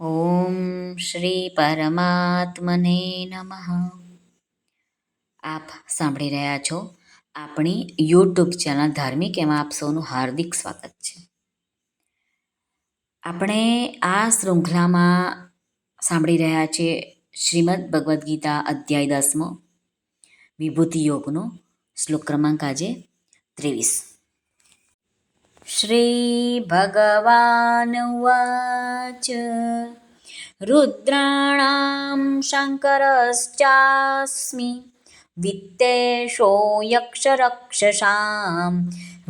ઓમ શ્રી પરમાત્મને નમઃ આપ સાંભળી રહ્યા છો આપણી યુટ્યુબ ચેનલ ધાર્મિક એમાં આપ સૌનું હાર્દિક સ્વાગત છે આપણે આ શૃંખલામાં સાંભળી રહ્યા છીએ શ્રીમદ ભગવદ્ ગીતા અધ્યાય દસમો વિભૂતિ યોગનો શ્લોક ક્રમાંક આજે ત્રેવીસ श्रीभगवान् उवाच रुद्राणां शङ्करश्चास्मि वित्तेषो यक्षरक्षसां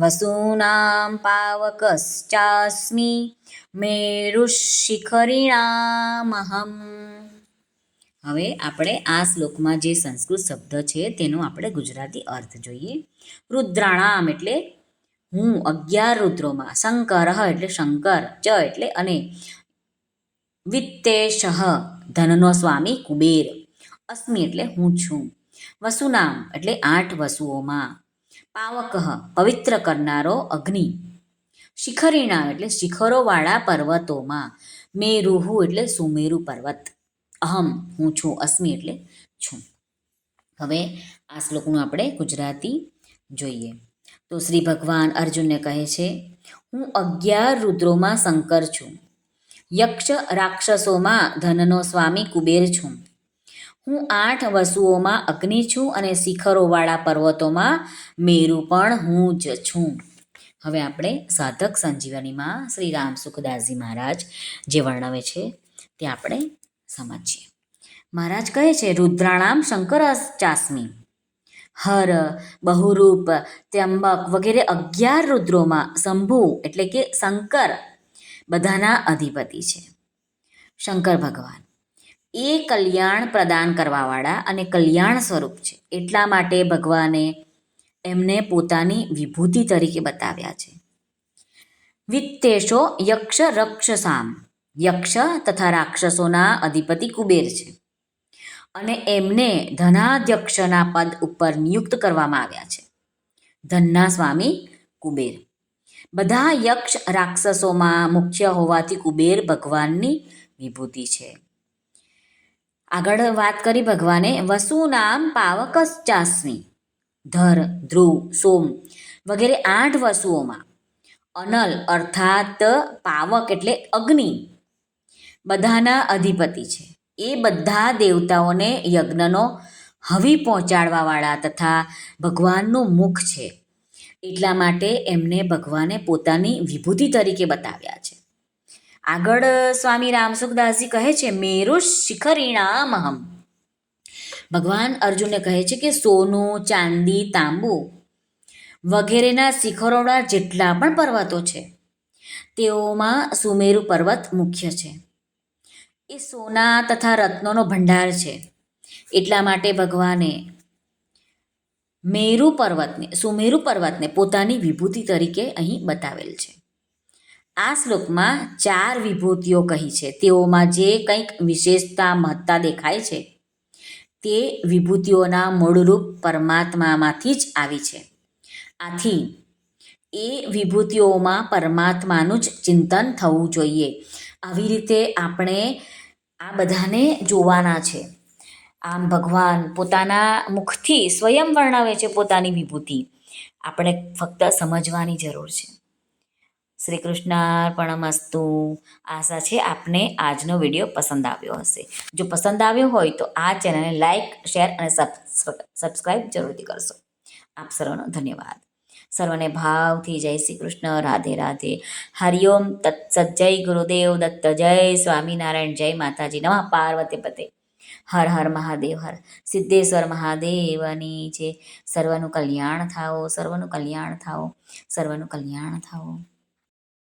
वसूनां पावकश्चास्मि મેરુશિખરીણામહમ હવે આપણે આ શ્લોકમાં જે સંસ્કૃત શબ્દ છે તેનો આપણે ગુજરાતી અર્થ જોઈએ રુદ્રાણામ એટલે હું અગિયાર રુદ્રોમાં, શંકર એટલે શંકર ચ એટલે અને. વિત્તેશ ધનનો સ્વામી કુબેર અસ્મિ એટલે હું છું. વસુનામ એટલે આઠ વસુઓમાં. પાવક, પવિત્ર કરનારો અગ્નિ. શિખરીણા એટલે શિખરોવાળા પર્વતોમાં. મેરુહુ એટલે સુમેરુ પર્વત. અહમ, હું છું અસ્મિ એટલે છું. હવે આ શ્લોકનું આપણે ગુજરાતી જોઈએ. તો શ્રી ભગવાન અર્જુનને કહે છે, હું અગિયાર રુદ્રોમાં શંકર છું. યક્ષ રાક્ષસોમાં ધનનો સ્વામી કુબેર છું. હું આઠ વસુઓમાં અગ્નિ છું અને શિખરોવાળા પર્વતોમાં મેરુ પણ હું જ છું. હવે આપણે સાધક સંજીવનીમાં શ્રી રામ સુખદાસજી મહારાજ જે વર્ણવે છે, તે આપણે સમજીએ. મહારાજ કહે છે, રુદ્રાણામ શંકર ચાસ્મી હર, બહુરૂપ ત્યંબક વગેરે અગિયાર રુદ્રોમાં શંભુ એટલે કે શંકર બધાના અધિપતિ છે. શંકર ભગવાન. એ કલ્યાણ પ્રદાન કરવાવાળા અને કલ્યાણ સ્વરૂપ છે. એટલા માટે ભગવાને એમને પોતાની વિભૂતિ તરીકે બતાવ્યા છે. વિત્તેશો યક્ષ રક્ષસામ. યક્ષ તથા રાક્ષસોના અધિપતિ કુબેર છે. અને એમને ધનાધ્યક્ષના પદ ઉપર નિયુક્ત કરવામાં આવ્યા છે. ધનના સ્વામી કુબેર. બધા યક્ષ રાક્ષસોમાં મુખ્ય હોવાથી કુબેર ભગવાનની વિભૂતિ છે. આગળ વાત કરી ભગવાને, વસુ નામ પાવકશ્ચાસ્મી, ધર, ધ્રુવ, સોમ વગેરે આઠ વસુઓમાં. અનલ અર્થાત પાવક એટલે અગ્નિ. બધાના અધિપતિ છે. એ બધા દેવતાઓને યજ્ઞનો હવી પહોંચાડવાવાળા તથા ભગવાનનું મુખ છે. એટલા માટે એમને ભગવાને પોતાની વિભૂતિ તરીકે બતાવ્યા છે. આગળ સ્વામી રામસુખદાસજી કહે છે, મેરુ શિખરીણામહમ. ભગવાન અર્જુનને કહે છે કે, સોનું, ચાંદી, તાંબુ વગેરેના શિખરોના જેટલા પણ પર્વતો છે, તેઓમાં સુમેરુ પર્વત મુખ્ય છે. એ સોના તથા રત્નોનો ભંડાર છે. એટલા માટે ભગવાને મેરુ પર્વતને, સુમેરુ પર્વતને પોતાની વિભૂતિ તરીકે અહીં બતાવેલ છે. આ શ્લોકમાં ચાર વિભૂતિઓ કહી છે. તેઓમાં જે કંઈક વિશેષતા, મહત્તા દેખાય છે, તે વિભૂતિઓના મૂળરૂપ પરમાત્મામાંથી જ આવી છે. આથી એ વિભૂતિઓમાં પરમાત્માનું જ ચિંતન થવું જોઈએ. આવી રીતે આપણે આ બધાને જોવાના છે. આમ ભગવાન પોતાના મુખથી સ્વયં વર્ણવે છે પોતાની વિભૂતિ. આપણે ફક્ત સમજવાની જરૂર છે. શ્રી કૃષ્ણ પરમસ્તુ આશા છે આપને આજનો વીડિયો પસંદ આવ્યો હશે. જો પસંદ આવ્યો હોય તો આ ચેનલને લાઇક શેર અને સબસ્ક્રાઈબ જરૂરથી કરશો. આપ સર્વનો ધન્યવાદ. સર્વને ભાવથી જય શ્રી કૃષ્ણ, રાધે રાધે. હરિઓમ તત્સત જય ગુરુદેવ દત્ત જય સ્વામિનારાયણ, જય માતાજી. નમઃ પાર્વતી પતે. હર હર મહાદેવ, હર સિદ્ધેશ્વર મહાદેવની છે સર્વનું કલ્યાણ થાઓ, સર્વનું કલ્યાણ થાઓ, સર્વનું કલ્યાણ થાઓ.